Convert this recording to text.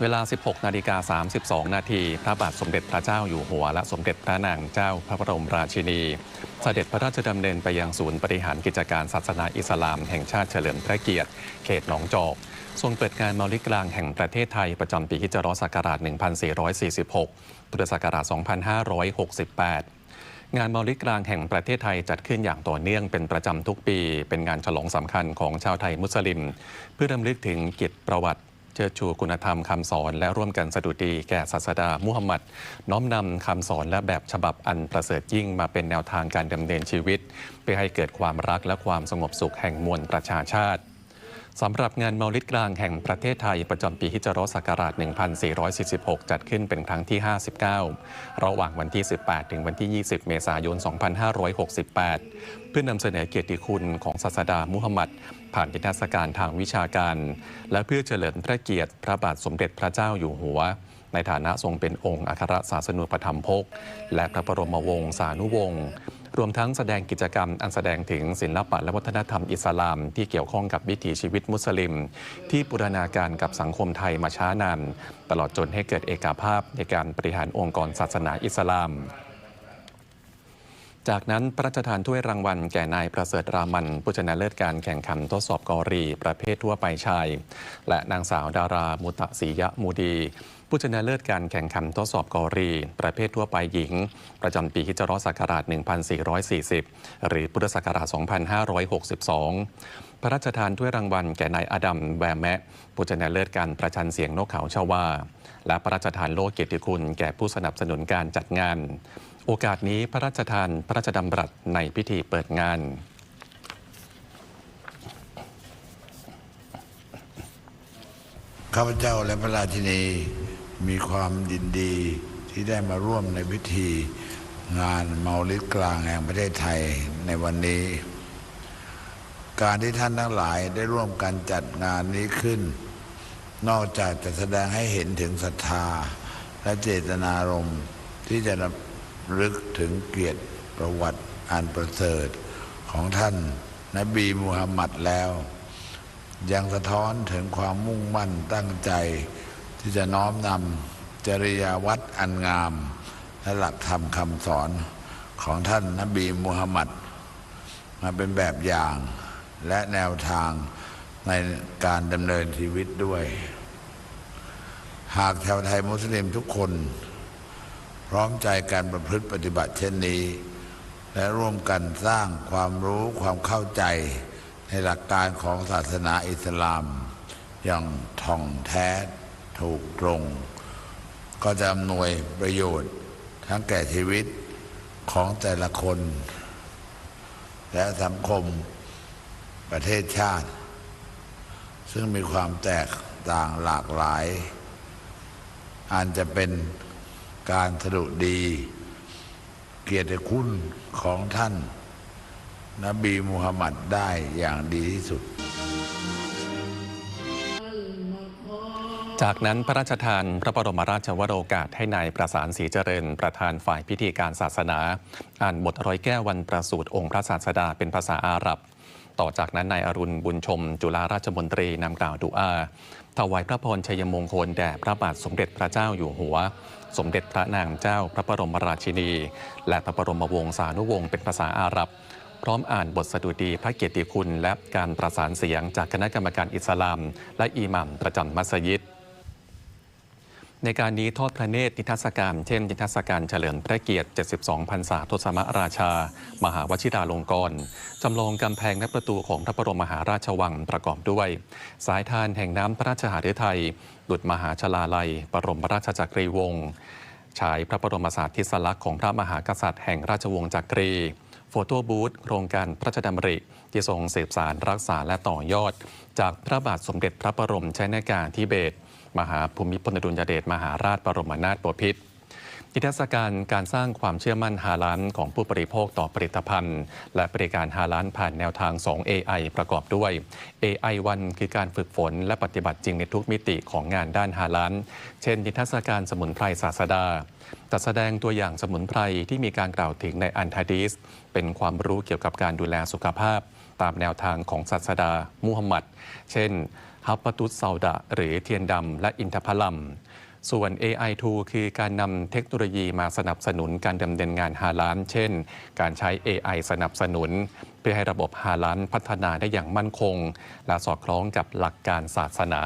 เวลา 16 นาฬิกา 32 นาที พระบาทสมเด็จพระเจ้าอยู่หัว และสมเด็จพระนางเจ้าพระบรมราชินี เสด็จพระราชดำเนินไปยังศูนย์บริหารกิจการศาสนาอิสลามแห่งชาติเฉลิมพระเกียรติ เขตหนองจอกทรงเปิดงานเมาลิกลางแห่งประเทศไทยประจำปีฮิจรศักราช 1446 พุทธศักราช 2568งานมาลิกลางแห่งประเทศไทยจัดขึ้นอย่างต่อเนื่องเป็นประจำทุกปี เป็นงานฉลองสำคัญของชาวไทยมุสลิม เพื่อรำลึกถึงกียรติประวัติ เชิดชูคุณธรรมคำสอนและร่วมกันสดุดีแก่ศาสดามุฮัมมัด น้อมนำคำสอนและแบบฉบับอันประเสริฐยิ่งมาเป็นแนวทางการดำเนินชีวิต เพื่อให้เกิดความรักและความสงบสุขแห่งมวลประชาชาติ สำหรับงานเมาลิดกลางแห่งประเทศไทยประจำปีฮิจรศักราช 1446 จัดขึ้นเป็นครั้งที่ 59 ระหว่างวันที่ 18 ถึงวันที่ 20 เมษายน 2568 เพื่อนำเสนอเกียรติคุณของศาสดามุฮัมมัด ผ่านนิทรรศการทางวิชาการ และเพื่อเฉลิมพระเกียรติพระบาทสมเด็จพระเจ้าอยู่หัว ในฐานะทรงเป็นองค์อัครศาสนูปธรรมภกและพระบรมวงศานุวงศ์ รวมทั้งแสดงกิจกรรมอันแสดงถึงศิลปะและวัฒนธรรมอิสลาม ที่เกี่ยวข้องกับวิถีชีวิตมุสลิม ที่บูรณาการกับสังคมไทยมาช้านาน ตลอดจนให้เกิดเอกภาพในการบริหารองค์กรศาสนาอิสลามจากนั้นพระราชทานถ้วยรางวัลแก่นายประเสริฐรามัน ผู้ชนะเลิศการแข่งขันทดสอบกอรี ประเภททั่วไปชาย และนางสาวดารา มุตะศรียะมูดีผู้ชนะเลิศการแข่งขันทดสอบกอรี ประเภททั่วไปหญิง ประจำปีฮิจรศักราช 1440 หรือพุทธศักราช 2562 พระราชทานถ้วยรางวัลแก่นายอดัมแวร์แมะ ผู้ชนะเลิศการประชันเสียงนกเขาชาวา และพระราชทานโล่เกียรติคุณแก่ผู้สนับสนุนการจัดงาน โอกาสนี้พระราชทานพระราชดำรัสในพิธีเปิดงานข้าพเจ้าและพระราชินี มีความยินดีที่ได้มาร่วมในพิธีงานเมาลิดกลางแห่งประเทศไทยในวันนี้ การที่ท่านทั้งหลายได้ร่วมกันจัดงานนี้ขึ้น นอกจากจะแสดงให้เห็นถึงศรัทธา และเจตนารมณ์ที่จะรำลึกถึงเกียรติประวัติอันประเสริฐของท่านนบีมูฮัมมัดแล้ว ยังสะท้อนถึงความมุ่งมั่นตั้งใจ ที่จะน้อมนำจริยาวัดอันงาม และหลักธรรมคำสอนของท่านนบีมูฮัมมัดมาเป็นแบบอย่างและแนวทางในการดำเนินชีวิตด้วย หากชาวไทยมุสลิมทุกคน พร้อมใจการประพฤติปฏิบัติเช่นนี้ และร่วมกันสร้างความรู้ความเข้าใจในหลักการของศาสนาอิสลาม อย่างท่องแท้ ถูกตรง ก็จะอำนวยประโยชน์ทั้งแก่ชีวิตของแต่ละคน และสังคมประเทศชาติ ซึ่งมีความแตกต่างหลากหลายอาจจะเป็นการสรุดี เกียรติคุณของท่านนบีมูฮัมมัดได้อย่างดีที่สุด จากนั้นพระราชทานพระบรมราชวโรกาสให้นายประสานศรีเจริญ ประธานฝ่ายพิธีการศาสนา อ่านบทร้อยแก้ววันประสูติองค์พระศาสดาเป็นภาษาอาหรับ ต่อจากนั้นนายอรุณบุญชม จุฬาราชมนตรีนำกล่าวดุอาถวายพระพรชัยมงคลแด่พระบาทสมเด็จพระเจ้าอยู่หัว สมเด็จพระนางเจ้าพระบรมราชินี และพระบรมวงศานุวงศ์เป็นภาษาอาหรับ พร้อมอ่านบทสดุดีพระเกียรติคุณ และการประสานเสียงจากคณะกรรมการอิสลาม และอิหมัมประจำมัสยิด ในการนี้ทอดพระเนตรนิทรรศการเช่นนิทรรศการเฉลิมพระเกียรติ 72 พรรษาทศมราชา มหาวชิราลงกรณ์จำลองกำแพงและประตูของพระบรมมหาราชวังประกอบด้วย สายทานแห่งน้ำพระราชหฤทัยดุจมหาชลาลัย บรมราชจักรีวงศ์ฉายพระบรมสารีริสลักษณ์ของพระมหากษัตริย์แห่งราชวงศ์จักรีโฟโต้บูธโครงการพระราชดำริที่ทรงสืบสารรักษาและต่อยอด จากพระบาทสมเด็จพระบรมชนากาธิเบศร มหาภูมิพลอดุลยเดชมหาราชบรมนาถบพิตรนิทรรศการการสร้างความเชื่อมั่นฮาลานของผู้บริโภคต่อผลิตภัณฑ์ และบริการฮาลานผ่านแนวทาง 2 AI ประกอบด้วย AI 1คือการฝึกฝนและปฏิบัติจริงในทุกมิติของงานด้านฮาลาน เช่น นิทรรศการสมุนไพรศาสดา จัดแสดงตัวอย่างสมุนไพรที่มีการกล่าวถึงในอันทาดีสเป็นความรู้เกี่ยวกับการดูแลสุขภาพ ตามแนวทางของศาสดามุฮัมมัด เช่น ฮับปตุสเซาดะ หรือเทียนดำและอินทพลัม ส่วน AI2 คือการนำเทคโนโลยีมาสนับสนุนการดำเนินงานฮาลานเช่น การใช้ AI สนับสนุน เพื่อให้ระบบฮาลานพัฒนาได้อย่างมั่นคง และสอดคล้องกับหลักการศาสนา